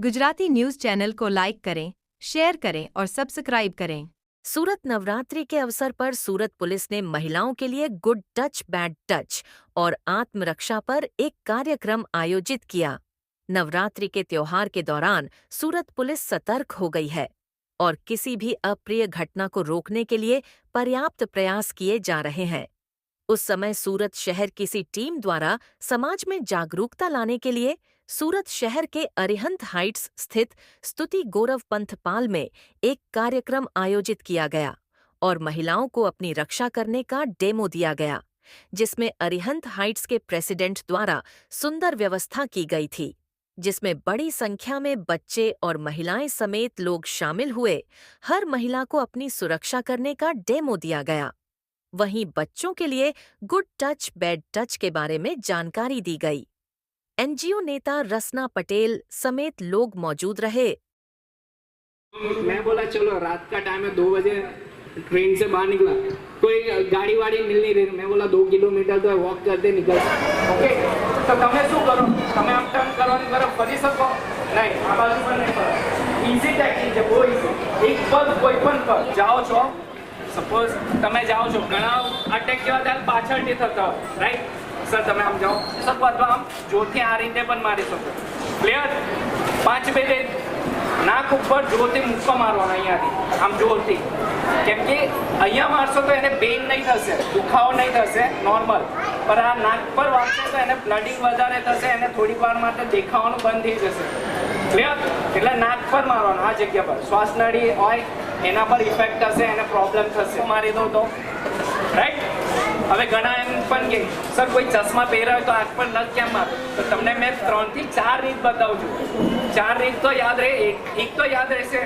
Gujarati news channel को like करें, share करें और सब्सक्राइब करें। सूरत नवरात्रि के अवसर पर सूरत पुलिस ने महिलाओं के लिए गुड टच, बैड टच और आत्मरक्षा पर एक कार्यक्रम आयोजित किया। नवरात्रि के त्योहार के दौरान सूरत पुलिस सतर्क हो गई है और किसी भी अप्रिय घटना को रोकने के लिए पर्याप्त प्रयास किए जा रहे हैं। उस समय सूरत शहर किसी टीम द्वारा समाज में जागरूकता लाने के लिए सूरत शहर के अरिहंत हाइट्स स्थित स्तुति गौरव पंथ पाल में एक कार्यक्रम आयोजित किया गया और महिलाओं को अपनी रक्षा करने का डेमो दिया गया, जिसमें अरिहंत हाइट्स के प्रेसिडेंट द्वारा सुंदर व्यवस्था की गई थी, जिसमें बड़ी संख्या में बच्चे और महिलाएँ समेत लोग शामिल हुए, हर महिला को अपनी सुरक्षा करने का डेमो दिया गया। वहीं बच्चों के लिए गुड टच, बैड टच के बारे में जानकारी दी गई। एनजीओ नेता रसना पटेल समेत लोग मौजूद रहे मैं बोला चलो रात का टाइम है दो बजे ट्रेन से बाहर निकला कोई गाड़ी वाड़ी मिल नहीं रही मैं बोला दो किलोमीटर तो वॉक करते निकल ઓકે તો તમે શું કરો તમે આમ ટર્ન કરવાની તરફ ફરી શકો નહીં આ બાજુ પણ નહીં ફરો ઇઝી ટેકનિક છે બહુ ઇઝી એક પગ કોઈ પણ પગ જાઓ છો સપોઝ તમે જાઓ છો ઘણા અટેક જેવા ત્યારે પાછળથી થતા હોય રાઈટ સર, તમે આમ જાઓ. શકો અથવા આમ જોરથી આ રીતે પણ મારી શકો. ક્લિયર પાંચ બે નાક ઉપર જોરથી મુક્કો મારવાનો અહીંયાથી. આમ જોરથી. કેમ કે અહીંયા મારશો તો એને પેઇન નહીં થશે, દુખાવો નહીં થશે નોર્મલ પણ આ નાક પર વાગશે તો એને બ્લડિંગ વધારે થશે, એને થોડીક વાર માટે દેખાવાનું બંધ થઈ જશે. ક્લિયર એટલે નાક પર મારવાનું, આ જગ્યા પર. શ્વાસનળી હોય, એના પર ઇફેક્ટ થશે, એને પ્રોબ્લેમ થશે. મારી દો તો. હવે ઘણા એમ પણ કે, સર, કોઈ ચશ્મા પહેર્યા હોય તો આંખ પર નખ કેમ મારે? તો તમને મેં ત્રણથી ચાર રીત બતાવું છું. ચાર રીત તો યાદ રહે, એક તો યાદ રહેશે.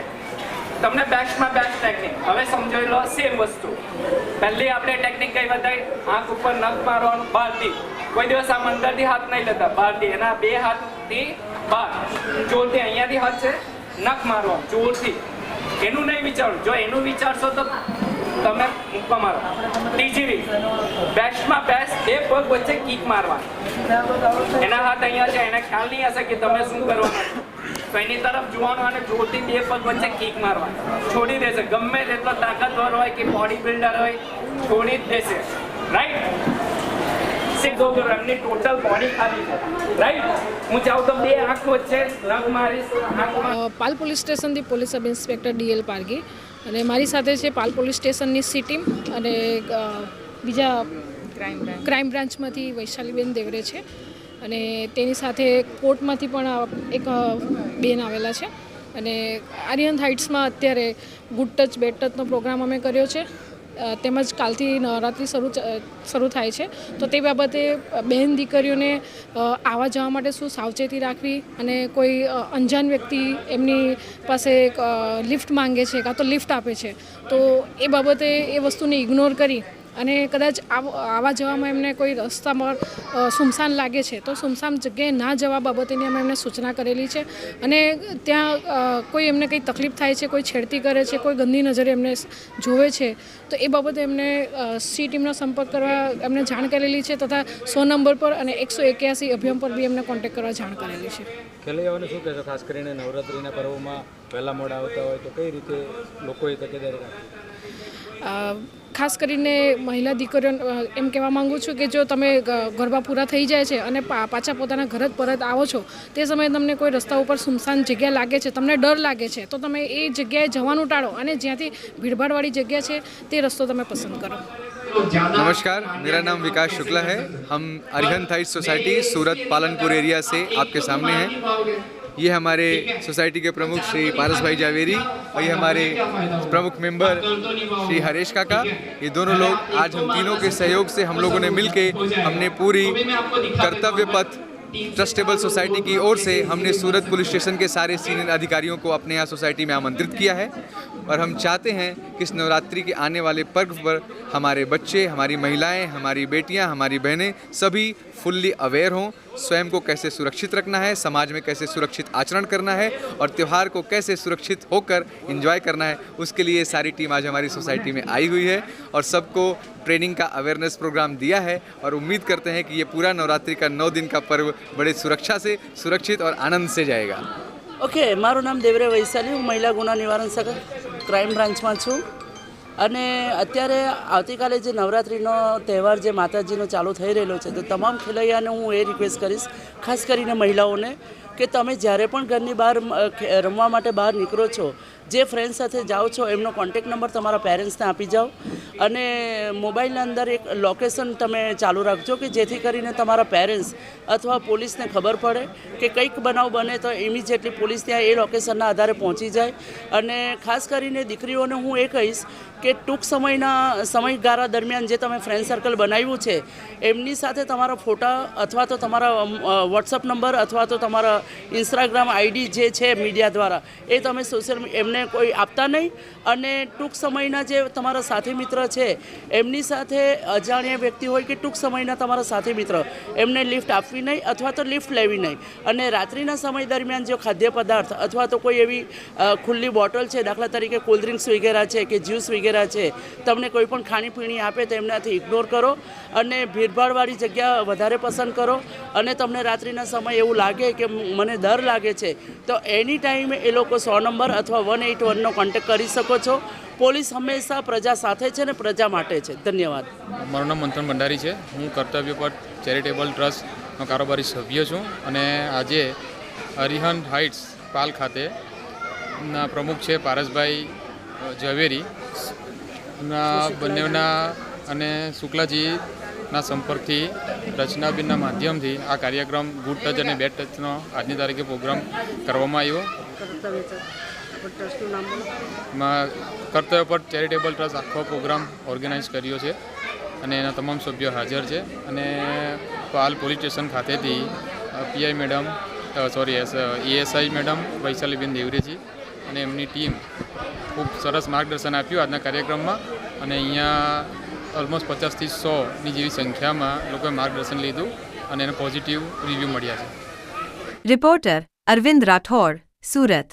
તમને બેસ્ટમાં બેસ્ટ ટેકનિક હવે સમજાવી લો સેમ વસ્તુ. પહેલી આપણે ટેકનિક કઈ બતાવી? આંખ ઉપર નખ મારવાનું બહારથી કોઈ દિવસ આમ અંદરથી હાથ નહીં લેતા બહારથી એના બે હાથથી બહાર જોરથી અહીંયાથી હાથ છે, નખ મારવાનું, જોરથી. એનું નહીં વિચારવું. જો એનું વિચારશો તો તમે મૂકવા મારો. ત્રીજી રીત, બેસ્ટમાં બેસ્ટ બે પગ વચ્ચે કીક મારવા એના હાથ અહીંયા છે, એને ખ્યાલ નહીં હશે કે તમે શું કરવાના તો એની તરફ જોવાનું અને જોરથી બે પગ વચ્ચે કીક મારવા છોડી દેશે, ગમે તેટલો તાકાતવર હોય કે બોડી બિલ્ડર હોય, છોડી જ દેશે. રાઈટ સીધો કરો ટોટલ બોડી ખાલી રાઈટ હું જાઉં તો બે આંખ વચ્ચે નખ મારીશ. પાલ પોલીસ સ્ટેશનથી police sub inspector DL Pargi. અને મારી સાથે છે પાલ પોલીસ સ્ટેશનની સી ટીમ અને બીજા ક્રાઇમ બ્રાન્ચમાંથી વૈશાલીબેન દેવરે છે. અને તેની સાથે કોર્ટમાંથી પણ એક બેન આવેલા છે. અને આર્યન હાઇટ્સમાં અત્યારે ગુડ ટચ બેડ ટચનો પ્રોગ્રામ અમે કર્યો છે. તેમજ કાલથી નવરાત્રિ શરૂ શરૂ થાય છે. તો તે બાબતે બહેન દીકરીઓને આવવા જવા માટે શું સાવચેતી રાખવી અને કોઈ અંજાન વ્યક્તિ એમની પાસે લિફ્ટ માંગે છે કાં તો લિફ્ટ આપે છે. તો એ બાબતે એ વસ્તુને ઇગ્નોર કરી અને કદાચ આવા જવામાં એમને કોઈ રસ્તામાં પર સુમસાન લાગે છે તો સુમસાન જગ્યાએ ના જવા બાબતેની અમે એમને સૂચના કરેલી છે. અને ત્યાં કોઈ એમને કંઈ તકલીફ થાય છે કોઈ છેડતી કરે છે કોઈ ગંદી નજરે એમને જોવે છે તો એ બાબતે એમને સી ટીમનો સંપર્ક કરવા એમને જાણ કરેલી છે તથા સો નંબર પર અને એકસો એક્યાસી અભિયાન પર બી એમને કોન્ટેક્ટ કરવા જાણ કરેલી છે. ખેલૈયાઓને શું કહેશો? ખાસ કરીને નવરાત્રિના પર્વમાં વહેલા મોડા આવતા હોય તો કઈ રીતે લોકોએ તકેદારી રાખવી ખાસ કરીને મહિલા દીકરીઓ અ, એમ કહેવા માંગુ છું કે જો તમે ગ- ગરબા પૂરા થઈ જાય છે અને પા- પાછા પોતાના ઘર જ પરત આવો છો તે સમયે તમને કોઈ રસ્તા ઉપર સુમસાન જગ્યા લાગે છે તમને ડર લાગે છે તો તમે એ જગ્યાએ જવાનું ટાળો અને જ્યાંથી ભીડભાડવાળી જગ્યા છે તે રસ્તો તમે પસંદ કરો नमस्कार मेरा नाम विकास शुक्ला है हम Arihant height society Surat Palanpur area से आपके सामने हैं ये हमारे सोसाइटी के प्रमुख श्री पारस भाई जावेरी और ये हमारे प्रमुख मेंबर श्री हरेश काका, ये दोनों लोग आज हम तीनों के सहयोग से हम लोगों ने मिलके हमने पूरी कर्तव्य पथ ट्रस्टेबल सोसाइटी की ओर से हमने सूरत पुलिस स्टेशन के सारे सीनियर अधिकारियों को अपने यहाँ सोसाइटी में आमंत्रित किया है। और हम चाहते हैं कि इस नवरात्रि के आने वाले पर्व पर हमारे बच्चे, हमारी महिलाएँ, हमारी बेटियाँ, हमारी बहनें सभी फुल्ली अवेयर हों। स्वयं को कैसे सुरक्षित रखना है समाज में कैसे सुरक्षित आचरण करना है और त्यौहार को कैसे सुरक्षित होकर एंजॉय करना है उसके लिए ये सारी टीम आज हमारी सोसाइटी में आई हुई है और सबको ट्रेनिंग का अवेयरनेस प्रोग्राम दिया है और उम्मीद करते हैं कि ये पूरा नवरात्रि का नौ दिन का पर्व बड़े सुरक्षा से सुरक्षित और आनंद से जाएगा ઓકે મારું નામ દેવરે વૈશાલી હું મહિલા ગુના નિવારણ શાખા ક્રાઇમ બ્રાન્ચમાં છું અને અત્યારે આવતીકાલે જે નવરાત્રિનો તહેવાર જે માતાજીનો ચાલુ થઈ રહેલો છે, તો તમામ ખેલૈયાને હું એ રિક્વેસ્ટ કરીશ, ખાસ કરીને મહિલાઓને, કે તમે જ્યારે પણ ઘરની બહાર રમવા માટે બહાર નીકળો છો, જે ફ્રેન્ડ સાથે જાઓ છો, એમનો કોન્ટેક નંબર તમારા પેરેન્ટ્સને આપી જાઓ. અને મોબાઈલના અંદર એક લોકેશન તમે ચાલુ રાખજો, કે જેથી કરીને તમારા પેરેન્ટ્સ અથવા પોલીસને ખબર પડે, કે કંઈક બનાવ બને તો ઇમિજિએટલી પોલીસ ત્યાં એ લોકેશનના આધારે પહોંચી જાય. અને ખાસ કરીને દીકરીઓને હું એ કહીશ કે ટૂંક સમયના સમયગાળા દરમિયાન જે તમે ફ્રેન્ડ સર્કલ બનાવ્યું છે, એમની સાથે તમારા ફોટા અથવા તો તમારા વોટ્સઅપ નંબર અથવા તો તમારા ઇન્સ્ટાગ્રામ આઈડી જે છે મીડિયા દ્વારા, એ તમે સોશિયલ એમને કોઈ આપતા નહીં. અને ટૂંક સમયના જે તમારા સાથી મિત્ર છે, એમની સાથે અજાણ્યા વ્યક્તિ હોય કે ટૂંક સમયના તમારા સાથી મિત્ર, એમને લિફ્ટ આપવી નહીં અથવા તો લિફ્ટ લેવી નહીં. અને રાત્રિના સમય દરમિયાન જો ખાદ્ય પદાર્થ અથવા તો કોઈ એવી ખુલ્લી બોટલ છે, દાખલા તરીકે કોલ્ડ ડ્રિંક્સ વગેરે છે કે જ્યુસ વગેરે છે, તમને કોઈ પણ ખાણીપીણી આપે તો એમનાથી ઇગ્નોર કરો અને ભીડભાડવાળી જગ્યા વધારે પસંદ કરો. અને તમને રાત્રિના સમય એવું લાગે કે મને ડર લાગે છે, તો એની ટાઈમે એ લોકો સો નંબર અથવા વન એઇટ વનનો કોન્ટેક્ટ કરી શકો છો. પોલીસ હંમેશા પ્રજા સાથે છે ને પ્રજા માટે છે. ધન્યવાદ. મારું નામ મંથન ભંડારી છે. હું કર્તવ્ય પર ચેરિટેબલ ટ્રસ્ટનો કારોબારી સભ્ય છું અને આજે હરિહન હાઇટ્સ પાલ ખાતે ના પ્રમુખ છે પારસભાઈ ઝવેરી. ના, બંનેના અને શુક્લાજીના સંપર્કથી, રચનાબેનના માધ્યમથી આ કાર્યક્રમ ગુડ ટચ અને બેડ ટચનો આજની તારીખે પ્રોગ્રામ કરવામાં આવ્યો. કર્તવ્ય પર ચેરિટેબલ ટ્રસ્ટ આખો પ્રોગ્રામ ઓર્ગેનાઇઝ કર્યો છે અને એના તમામ સભ્યો હાજર છે અને પાલ પોલીસ સ્ટેશન ખાતેથી PI madam sorry S ASI madam, વૈશાલીબેન દેવરેજી અને એમની ટીમ ખૂબ સરસ માર્ગદર્શન આપ્યું આજના કાર્યક્રમમાં. અને અહીંયા ઓલમોસ્ટ પચાસથી સોની જેવી સંખ્યામાં લોકોએ માર્ગદર્શન લીધું અને એને પોઝિટિવ રિવ્યૂ મળ્યા છે. રિપોર્ટર અરવિંદ રાઠોડ સુરત